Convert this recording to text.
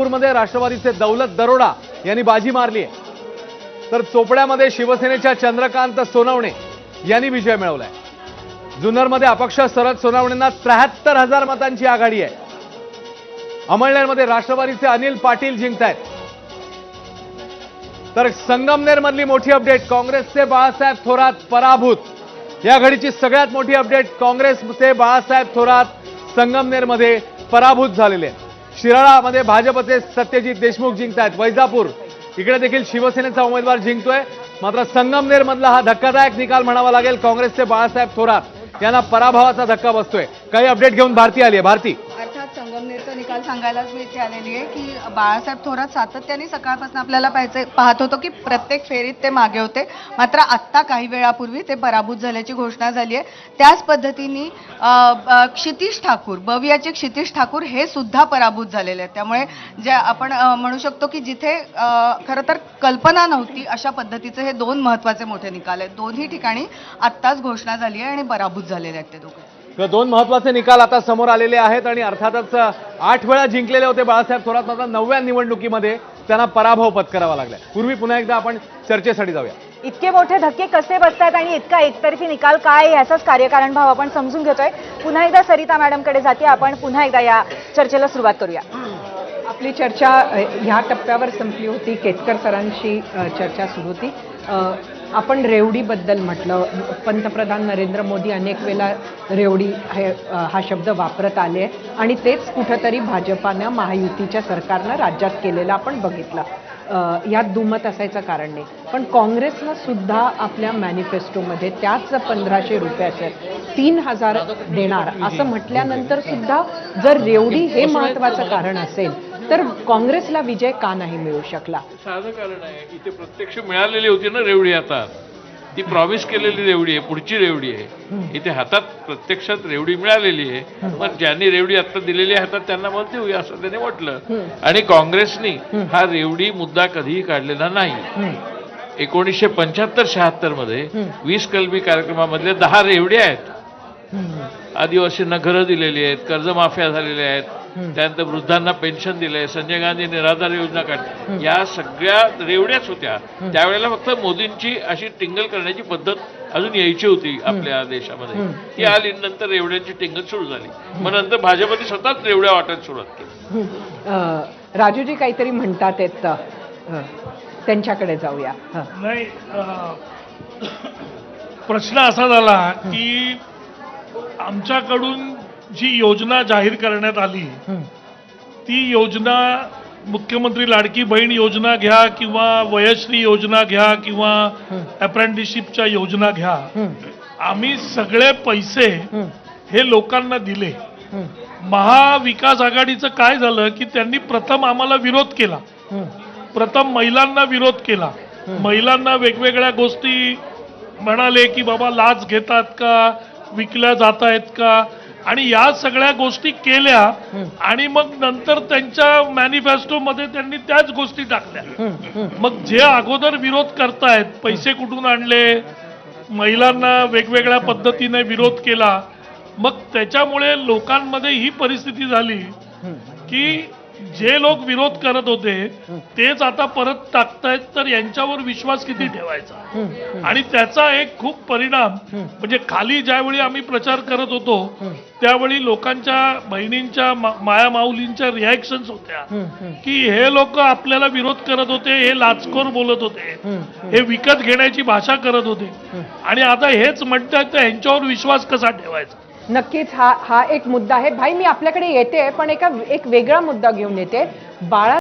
नागपूरमध्ये राष्ट्रवादीचे दौलत दरोडा यांनी बाजी मारली आहे तर चोपड्यामध्ये शिवसेनेच्या चंद्रकांत सोनवणे यांनी विजय मिळवलाय. जुन्नरमध्ये अपक्ष शरद सोनावणेंना त्र्याहत्तर हजार मतांची आघाडी आहे. अमळनेरमध्ये राष्ट्रवादीचे अनिल पाटील जिंकतायत. तर संगमनेर मधली मोठी अपडेट काँग्रेसचे बाळासाहेब थोरात पराभूत. या घडीची सगळ्यात मोठी अपडेट काँग्रेसचे बाळासाहेब थोरात संगमनेरमध्ये पराभूत झालेले आहेत. शिराळामध्ये भाजपचे सत्यजित देशमुख जिंकतायत. वैजापूर. इकडे देखील शिवसेनेचा उमेदवार जिंकतोय. मात्र संगमनेरमधला हा धक्कादायक निकाल म्हणावा लागेल काँग्रेसचे बाळासाहेब थोरात. यांना पराभवाचा धक्का बसतोय. काही अपडेट घेऊन भारती आली आहे. भारती. निकाल सांगायलाच मी इथे आलेली आहे की बाळासाहेब थोरात सातत्याने सकाळपासून आपल्याला पाहायचं पाहत होतो की प्रत्येक फेरीत ते मागे होते. मात्र आत्ता काही वेळापूर्वी ते पराभूत झाल्याची घोषणा झाली आहे. त्याच पद्धतीने क्षितिश ठाकूर बवियाचे क्षितिश ठाकूर हे सुद्धा पराभूत झालेले आहेत. त्यामुळे जे आपण म्हणू शकतो की जिथे खरं तर कल्पना नव्हती अशा पद्धतीचे हे दोन महत्त्वाचे मोठे निकाल आहेत. दोन्ही ठिकाणी आत्ताच घोषणा झाली आहे आणि पराभूत झालेले आहेत ते दोघं. तर दोन महत्त्वाचे निकाल आता समोर आलेले आहेत आणि अर्थातच आठ वेळा जिंकलेले होते बाळासाहेब थोरात मात्र नवव्या निवडणुकीमध्ये त्यांना पराभव पत्करावा लागलाय पूर्वी पुन्हा एकदा आपण चर्चेसाठी जाऊया. इतके मोठे धक्के कसे बसतात आणि इतका एकतर्फी निकाल काय आहे याचाच कार्यकारण भाव आपण समजून घेतोय. पुन्हा एकदा सरिता मॅडमकडे जाते आपण पुन्हा एकदा या चर्चेला सुरुवात करूया. आपली चर्चा ह्या टप्प्यावर संपली होती. केतकर सरांशी चर्चा सुरू होती. आपण रेवडीबद्दल म्हटलं. पंतप्रधान नरेंद्र मोदी अनेक वेळा रेवडी हे हा शब्द वापरत आले. आणि तेच कुठंतरी भाजपानं महायुतीच्या सरकारनं राज्यात केलेलं आपण बघितलं. यात दुमत असायचं कारण नाही. पण काँग्रेसनं सुद्धा आपल्या मॅनिफेस्टोमध्ये त्याच पंधराशे रुपयाचे तीन हजार देणार असं म्हटल्यानंतर सुद्धा जर रेवडी हे महत्वाचं कारण असेल तर काँग्रेसला विजय का नाही मिळू शकला? साधं कारण आहे इथे प्रत्यक्ष मिळालेली होती ना रेवडी हातात ती प्रॉमिस केलेली रेवडी आहे पुढची रेवडी आहे. इथे हातात प्रत्यक्षात रेवडी मिळालेली आहे मग ज्यांनी रेवडी आता दिलेली आहे हातात त्यांना मत देऊया असं त्याने म्हटलं. आणि काँग्रेसनी हा रेवडी मुद्दा कधीही काढलेला नाही. एकोणीसशे पंच्याहत्तर शहात्तरमध्ये वीस कलमी कार्यक्रमामधले दहा रेवड्या आहेत. आदिवासींना घरं दिलेली आहेत कर्जमाफ्या झालेल्या आहेत. त्यानंतर वृद्धांना पेन्शन दिलंय संजय गांधी निराधार योजना काढली. या सगळ्या रेवड्याच होत्या. त्यावेळेला फक्त मोदींची अशी टिंगल करण्याची पद्धत अजून यायची होती आपल्या देशामध्ये. ती आली नंतर रेवड्यांची टिंगल सुरू झाली. मग नंतर भाजपने स्वतःच रेवड्या वाटायला सुरुवात केली. राजूजी काहीतरी म्हणतात त्यांच्याकडे जाऊया. नाही अं, प्रश्न असा झाला की आमच्याकडून जी योजना जाहीर करण्यात आली ती योजना मुख्यमंत्री लाडकी बहीण योजना घ्या किंवा वयश्री योजना घ्या किंवा अप्रेंटिसशिपच्या योजना घ्या. आम्ही सगळे पैसे हे. लोकांना दिले. महाविकास आघाडीचं काय झालं की त्यांनी प्रथम आम्हाला विरोध केला. प्रथम महिलांना विरोध केला. महिलांना वेगवेगळ्या गोष्टी म्हणाले की बाबा लाच घेतात का? विकल्या जात आहेत का? आणि या सगळ्या गोष्टी केल्या आणि मग नंतर त्यांच्या मॅनिफेस्टोमध्ये त्यांनी त्याच गोष्टी टाकल्या. मग जे अगोदर विरोध करतायत पैसे कुठून आणले महिलांना वेगवेगळ्या पद्धतीने विरोध केला मग त्याच्यामुळे लोकांमध्ये ही परिस्थिती झाली की जे लोक विरोध करत होते तेच आता परत टाकतायत तर यांच्यावर विश्वास किती ठेवायचा? आणि त्याचा एक खूप परिणाम म्हणजे खाली ज्यावेळी आम्ही प्रचार करत होतो त्यावेळी लोकांच्या बहिणींच्या माया माऊलींच्या रिॲक्शन्स होत्या की हे लोक आपल्याला विरोध करत होते हे लाचखोर बोलत होते हे विकत घेण्याची भाषा करत होते. आणि आता हेच म्हणतात तर ह्यांच्यावर विश्वास कसा ठेवायचा? नक्कीच हा हा एक मुद्दा आहे. भाई मी आपल्याकडे येते पण एका एक वेगळा मुद्दा घेऊन येते. बाळा